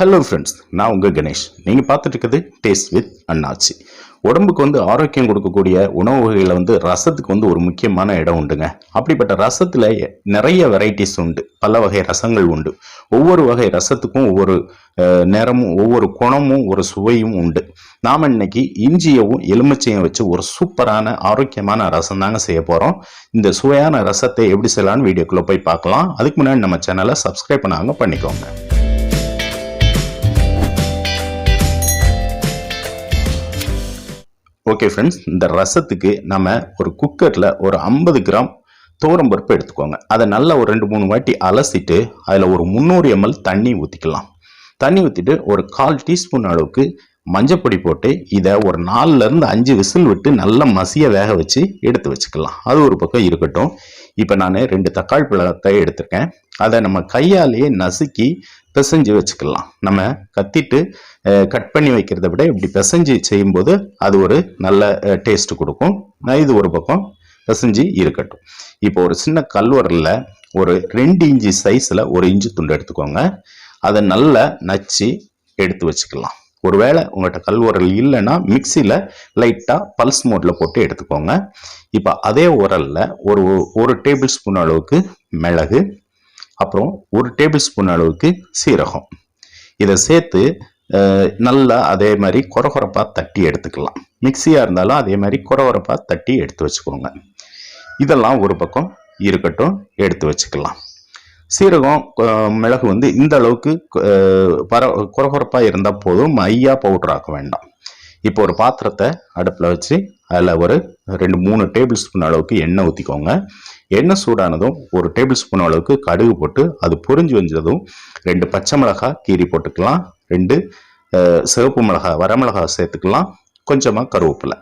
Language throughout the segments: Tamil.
ஹலோ ஃப்ரெண்ட்ஸ் நான் உங்கள் கணேஷ். நீங்கள் பார்த்துட்டு இருக்கிறது டேஸ்ட் வித் அண்ணாச்சி. உடம்புக்கு வந்து ஆரோக்கியம் கொடுக்கக்கூடிய உணவு வகையில் வந்து ரசத்துக்கு வந்து ஒரு முக்கியமான இடம் உண்டுங்க. அப்படிப்பட்ட ரசத்தில் நிறைய வெரைட்டிஸ் உண்டு. பல வகை ரசங்கள் உண்டு. ஒவ்வொரு வகை ரசத்துக்கும் ஒவ்வொரு நிறமும் ஒவ்வொரு குணமும் ஒரு சுவையும் உண்டு. நாம் இன்னைக்கு இஞ்சியவும் எலுமிச்சையும் வச்சு ஒரு சூப்பரான ஆரோக்கியமான ரசம் தாங்க செய்ய போகிறோம் இந்த சுவையான ரசத்தை எப்படி செய்யலான்னு வீடியோக்குள்ளே போய் பார்க்கலாம். அதுக்கு முன்னாடி நம்ம சேனலை சப்ஸ்கிரைப் பண்ணாங்க பண்ணிக்கோங்க. ஓகே ஃப்ரெண்ட்ஸ் இந்த ரசத்துக்கு நம்ம ஒரு குக்கரில் ஒரு ஐம்பது கிராம் பருப்பு எடுத்துக்கோங்க. அதை நல்லா ஒரு ரெண்டு மூணு வாட்டி அலசிட்டு அதில் ஒரு முந்நூறு எம்எல் தண்ணி ஊற்றிக்கலாம் தண்ணி ஊற்றிட்டு ஒரு கால் டீஸ்பூன் அளவுக்கு மஞ்சப்பொடி போட்டு இதை ஒரு நாலுலேருந்து அஞ்சு விசில் விட்டு நல்லா மசிய வேக வச்சு எடுத்து வச்சுக்கலாம். அது ஒரு பக்கம் இருக்கட்டும். இப்போ நான் ரெண்டு தக்காளி பழத்தை எடுத்திருக்கேன். அதை நம்ம கையாலேயே நசுக்கி பிசைஞ்சு வச்சுக்கலாம். நம்ம கத்திட்டு கட் பண்ணி வைக்கிறத விட இப்படி பிசைஞ்சு செய்யும்போது அது ஒரு நல்ல டேஸ்ட் கொடுக்கும். இது ஒரு பக்கம் பிசைஞ்சு இருக்கட்டும். இப்போ ஒரு சின்ன கல்வரில் ஒரு ரெண்டு இன்ச்சு சைஸில் ஒரு இன்ச்சு துண்டு எடுத்துக்கோங்க. அதை நல்லா நச்சு எடுத்து வச்சுக்கலாம். ஒருவேளை உங்கள்கிட்ட கல்வரல் இல்லைன்னா மிக்சியில் லைட்டாக பல்ஸ் மோட்டில் போட்டு எடுத்துக்கோங்க. இப்போ அதே உரலில் ஒரு ஒரு டேபிள் ஸ்பூன் அளவுக்கு மிளகு அப்புறம் ஒரு டேபிள் ஸ்பூன் அளவுக்கு சீரகம். இதை சேர்த்து நல்லா அதே மாதிரி குறகுறப்பாக தட்டி எடுத்துக்கலாம். மிக்சியாக இருந்தாலும் அதே மாதிரி குறகுறப்பாக தட்டி எடுத்து வச்சுக்கோங்க. இதெல்லாம் ஒரு பக்கம் இருக்கட்டும் எடுத்து வச்சுக்கலாம். சீரகம் மிளகு வந்து இந்த அளவுக்கு பர குறகுறப்பாக இருந்தால் போதும். மையாக பவுடர் ஆக்க வேண்டாம். இப்போ ஒரு பாத்திரத்தை அடுப்பில் வச்சு அதில் ஒரு ரெண்டு மூணு டேபிள் ஸ்பூன் அளவுக்கு எண்ணெய் ஊற்றிக்கோங்க எண்ணெய் சூடானதும் ஒரு டேபிள் ஸ்பூன் அளவுக்கு கடுகு போட்டு அது பொரிஞ்சு வந்ததும் ரெண்டு பச்சை மிளகாய் கீரி போட்டுக்கலாம். ரெண்டு சிவப்பு மிளகாய் வரமிளகாய் சேர்த்துக்கலாம். கொஞ்சமாக கருவேப்பிலை.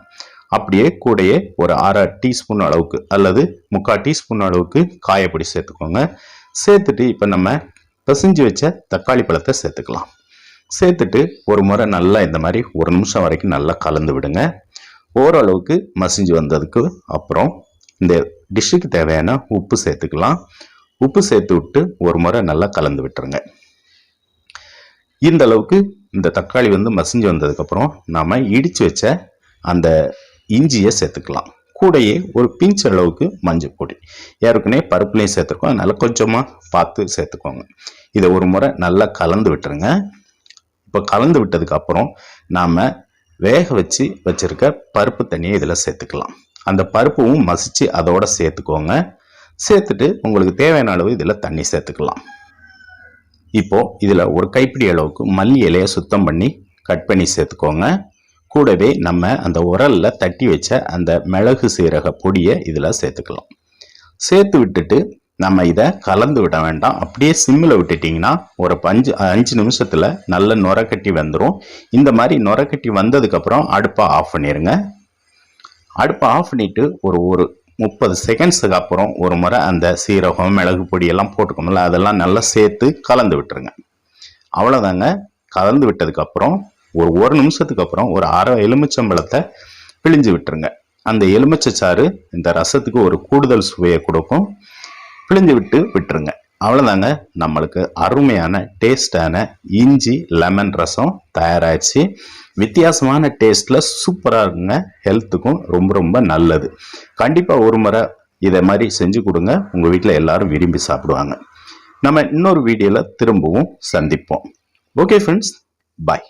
அப்படியே கூடையே ஒரு அரை டீஸ்பூன் அளவுக்கு அல்லது முக்கால் டீஸ்பூன் அளவுக்கு காயப்பொடி சேர்த்துக்கோங்க. சேர்த்துட்டு இப்போ நம்ம பிசைஞ்சு வச்ச தக்காளி பழத்தை சேர்த்துக்கலாம். சேர்த்துட்டு ஒரு முறை நல்லா இந்த மாதிரி ஒரு நிமிஷம் வரைக்கும் நல்லா கலந்து விடுங்க. ஓரளவுக்கு மசிஞ்சு வந்ததுக்கு அப்புறம் இந்த டிஷ்ஷுக்கு தேவையான உப்பு சேர்த்துக்கலாம். உப்பு சேர்த்து விட்டு ஒரு முறை நல்லா கலந்து விட்டுருங்க. இந்த அளவுக்கு இந்த தக்காளி வந்து மசிஞ்சு வந்ததுக்கப்புறம் நாம் இடித்து வச்ச அந்த இஞ்சியை சேர்த்துக்கலாம். கூடையே ஒரு பிஞ்ச் அளவுக்கு மஞ்சள் பொடி. ஏற்கனவே பருப்புலையும் சேர்த்துருக்கோம். அதனால் கொஞ்சமாக பார்த்து சேர்த்துக்கோங்க. இதை ஒரு முறை நல்லா கலந்து விட்டுருங்க. இப்போ கலந்து விட்டதுக்கப்புறம் நாம் வேக வச்சு வச்சிருக்க பருப்பு தண்ணியை இதில் சேர்த்துக்கலாம். அந்த பருப்பும் மசிச்சு அதோடு சேர்த்துக்கோங்க. சேர்த்துட்டு உங்களுக்கு தேவையான அளவு இதில் தண்ணி சேர்த்துக்கலாம். இப்போது இதில் ஒரு கைப்பிடி அளவுக்கு மல்லி இலையை சுத்தம் பண்ணி கட் பண்ணி சேர்த்துக்கோங்க. கூடவே நம்ம அந்த உரலில் தட்டி வச்ச அந்த மிளகு சீரக பொடியை இதில் சேர்த்துக்கலாம். சேர்த்து விட்டுட்டு நம்ம இதை கலந்து விட வேண்டாம். அப்படியே சிம்மில் விட்டுட்டிங்கன்னா ஒரு பஞ்சு அஞ்சு நிமிஷத்தில் நல்ல நுரக்கட்டி வந்துடும் இந்த மாதிரி நுரக்கட்டி வந்ததுக்கப்புறம் அடுப்பை ஆஃப் பண்ணிடுங்க அடுப்பை ஆஃப் பண்ணிட்டு ஒரு ஒரு முப்பது செகண்ட்ஸுக்கு அப்புறம் ஒரு முறை அந்த சீரகம் மிளகு பொடி எல்லாம் அதெல்லாம் நல்லா சேர்த்து கலந்து விட்டுருங்க. அவ்வளோதாங்க கலந்து விட்டதுக்கப்புறம் ஒரு ஒரு நிமிஷத்துக்கு அப்புறம் ஒரு அரை எலுமிச்சம்பழத்தை பிழிஞ்சு விட்டுருங்க. அந்த எலுமிச்சை சாறு இந்த ரசத்துக்கு ஒரு கூடுதல் சுவையை கொடுக்கும். பிழிஞ்சு விட்டு விட்டுருங்க. அவ்வளோதாங்க நம்மளுக்கு அருமையான டேஸ்டான இஞ்சி லெமன் ரசம் தயாராகிடுச்சு வித்தியாசமான டேஸ்ட்டில் சூப்பராக இருக்குங்க. ஹெல்த்துக்கும் ரொம்ப ரொம்ப நல்லது. கண்டிப்பாக ஒரு முறை இதை மாதிரி செஞ்சு கொடுங்க. உங்கள் வீட்டில் எல்லாரும் விரும்பி சாப்பிடுவாங்க. நம்ம இன்னொரு வீடியோவில் திரும்பவும் சந்திப்போம். Okay friends bye